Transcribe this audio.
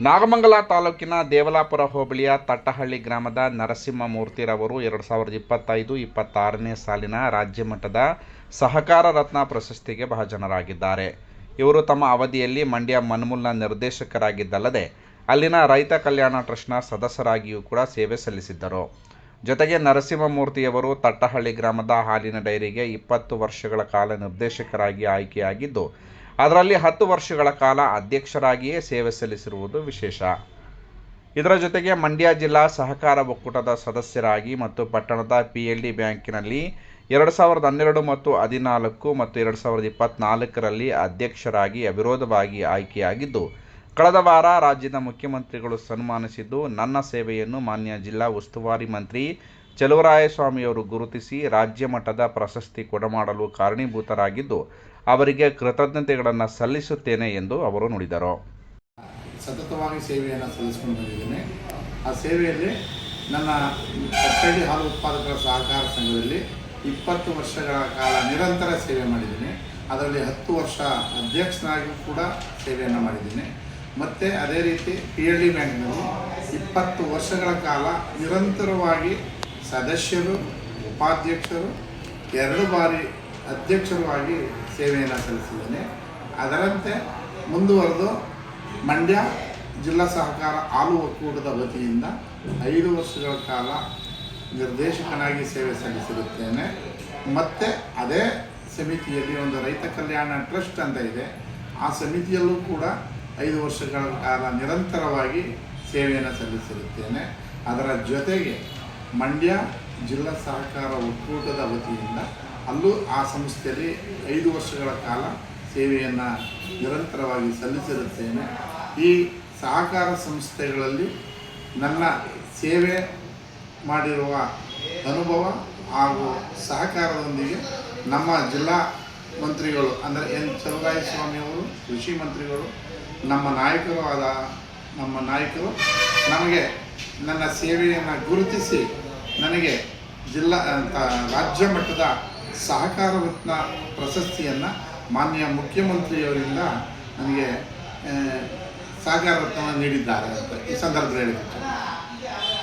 ನಾಗಮಂಗಲ ತಾಲೂಕಿನ ದೇವಲಾಪುರ ಹೋಬಳಿಯ ತಟ್ಟಹಳ್ಳಿ ಗ್ರಾಮದ ನರಸಿಂಹಮೂರ್ತಿರವರು ಎರಡು ಸಾವಿರದ ಇಪ್ಪತ್ತೈದು, ಇಪ್ಪತ್ತಾರನೇ ಸಾಲಿನ ರಾಜ್ಯ ಮಟ್ಟದ ಸಹಕಾರ ರತ್ನ ಪ್ರಶಸ್ತಿಗೆ ಭಾಜನರಾಗಿದ್ದಾರೆ. ಇವರು ತಮ್ಮ ಅವಧಿಯಲ್ಲಿ ಮಂಡ್ಯ ಮನ್ಮೂಲ್ನ ನಿರ್ದೇಶಕರಾಗಿದ್ದಲ್ಲದೆ ಅಲ್ಲಿನ ರೈತ ಕಲ್ಯಾಣ ಟ್ರಸ್ಟ್ನ ಸದಸ್ಯರಾಗಿಯೂ ಕೂಡ ಸೇವೆ ಸಲ್ಲಿಸಿದ್ದರು. ಜೊತೆಗೆ ನರಸಿಂಹಮೂರ್ತಿಯವರು ತಟ್ಟಹಳ್ಳಿ ಗ್ರಾಮದ ಹಾಲಿನ ಡೈರಿಗೆ ಇಪ್ಪತ್ತು ವರ್ಷಗಳ ಕಾಲ ನಿರ್ದೇಶಕರಾಗಿ ಆಯ್ಕೆಯಾಗಿದ್ದು ಅದರಲ್ಲಿ ಹತ್ತು ವರ್ಷಗಳ ಕಾಲ ಅಧ್ಯಕ್ಷರಾಗಿಯೇ ಸೇವೆ ಸಲ್ಲಿಸಿರುವುದು ವಿಶೇಷ. ಇದರ ಜೊತೆಗೆ ಮಂಡ್ಯ ಜಿಲ್ಲಾ ಸಹಕಾರ ಒಕ್ಕೂಟದ ಸದಸ್ಯರಾಗಿ ಮತ್ತು ಪಟ್ಟಣದ ಪಿ ಎಲ್ ಡಿ ಬ್ಯಾಂಕಿನಲ್ಲಿ ಎರಡು ಸಾವಿರದ ಹನ್ನೆರಡು ಮತ್ತು ಹದಿನಾಲ್ಕು ಮತ್ತು ಎರಡು ಸಾವಿರದ ಇಪ್ಪತ್ತ್ನಾಲ್ಕರಲ್ಲಿ ಅಧ್ಯಕ್ಷರಾಗಿ ಅವಿರೋಧವಾಗಿ ಆಯ್ಕೆಯಾಗಿದ್ದು, ಕಳೆದ ವಾರ ರಾಜ್ಯದ ಮುಖ್ಯಮಂತ್ರಿಗಳು ಸನ್ಮಾನಿಸಿದ್ದು, ನನ್ನ ಸೇವೆಯನ್ನು ಮಾನ್ಯ ಜಿಲ್ಲಾ ಉಸ್ತುವಾರಿ ಮಂತ್ರಿ ಚಲುವರಾಯಸ್ವಾಮಿಯವರು ಗುರುತಿಸಿ ರಾಜ್ಯ ಮಟ್ಟದ ಪ್ರಶಸ್ತಿ ಕೊಡಮಾಡಲು ಕಾರಣೀಭೂತರಾಗಿದ್ದು ಅವರಿಗೆ ಕೃತಜ್ಞತೆಗಳನ್ನು ಸಲ್ಲಿಸುತ್ತೇನೆ ಎಂದು ಅವರು ನುಡಿದರು. ಸತತವಾಗಿ ಸೇವೆಯನ್ನು ಸಲ್ಲಿಸ್ಕೊಂಡು ಬಂದಿದ್ದೇನೆ. ಆ ಸೇವೆಯಲ್ಲಿ ನನ್ನ ಕಟ್ಟಡಿ ಹಾಲು ಉತ್ಪಾದಕರ ಸಹಕಾರ ಸಂಘದಲ್ಲಿ ಇಪ್ಪತ್ತು ವರ್ಷಗಳ ಕಾಲ ನಿರಂತರ ಸೇವೆ ಮಾಡಿದ್ದೀನಿ. ಅದರಲ್ಲಿ ಹತ್ತು ವರ್ಷ ಅಧ್ಯಕ್ಷನಾಗಿ ಕೂಡ ಸೇವೆಯನ್ನು ಮಾಡಿದ್ದೀನಿ. ಮತ್ತು ಅದೇ ರೀತಿ ಪಿ ಎಲ್ ಡಿ ಬ್ಯಾಂಕ್ನಲ್ಲಿ ಇಪ್ಪತ್ತು ವರ್ಷಗಳ ಕಾಲ ನಿರಂತರವಾಗಿ ಸದಸ್ಯರು, ಉಪಾಧ್ಯಕ್ಷರು ಎರಡು ಬಾರಿ ಅಧ್ಯಕ್ಷರು ಆಗಿ ಸೇವೆಯನ್ನು ಸಲ್ಲಿಸಿದ್ದೇನೆ. ಅದರಂತೆ ಮುಂದುವರೆದು ಮಂಡ್ಯ ಜಿಲ್ಲಾ ಸಹಕಾರ ಹಾಲು ಒಕ್ಕೂಟದ ವತಿಯಿಂದ ಐದು ವರ್ಷಗಳ ಕಾಲ ನಿರ್ದೇಶಕನಾಗಿ ಸೇವೆ ಸಲ್ಲಿಸಿರುತ್ತೇನೆ. ಮತ್ತು ಅದೇ ಸಮಿತಿಯಲ್ಲಿ ಒಂದು ರೈತ ಕಲ್ಯಾಣ ಟ್ರಸ್ಟ್ ಅಂತ ಇದೆ. ಆ ಸಮಿತಿಯಲ್ಲೂ ಕೂಡ ಐದು ವರ್ಷಗಳ ಕಾಲ ನಿರಂತರವಾಗಿ ಸೇವೆಯನ್ನು ಸಲ್ಲಿಸಿರುತ್ತೇನೆ. ಅದರ ಜೊತೆಗೆ ಮಂಡ್ಯ ಜಿಲ್ಲಾ ಸಹಕಾರ ಒಕ್ಕೂಟದ ವತಿಯಿಂದ ಅಲ್ಲೂ ಆ ಸಂಸ್ಥೆಯಲ್ಲಿ ಐದು ವರ್ಷಗಳ ಕಾಲ ಸೇವೆಯನ್ನು ನಿರಂತರವಾಗಿ ಸಲ್ಲಿಸಿರುತ್ತೇನೆ. ಈ ಸಹಕಾರ ಸಂಸ್ಥೆಗಳಲ್ಲಿ ನನ್ನ ಸೇವೆ ಮಾಡಿರುವ ಅನುಭವ ಹಾಗೂ ಸಹಕಾರದೊಂದಿಗೆ ನಮ್ಮ ಜಿಲ್ಲಾ ಮಂತ್ರಿಗಳು ಅಂದರೆ ಎನ್ ಚಲುವರಾಯಸ್ವಾಮಿಯವರು ಕೃಷಿ ಮಂತ್ರಿಗಳು, ನಮ್ಮ ನಾಯಕರು ಆದ ನಮ್ಮ ನಾಯಕರು ನಮಗೆ ನನ್ನ ಸೇವೆಯನ್ನು ಗುರುತಿಸಿ ನನಗೆ ಜಿಲ್ಲಾ ರಾಜ್ಯ ಮಟ್ಟದ ಸಹಕಾರ ರತ್ನ ಪ್ರಶಸ್ತಿಯನ್ನು ಮಾನ್ಯ ಮುಖ್ಯಮಂತ್ರಿಯವರಿಂದ ನನಗೆ ಸಹಕಾರ ರತ್ನವನ್ನು ನೀಡಿದ್ದಾರೆ ಅಂತ ಈ ಸಂದರ್ಭದಲ್ಲಿ ಹೇಳಿದ್ದೀನಿ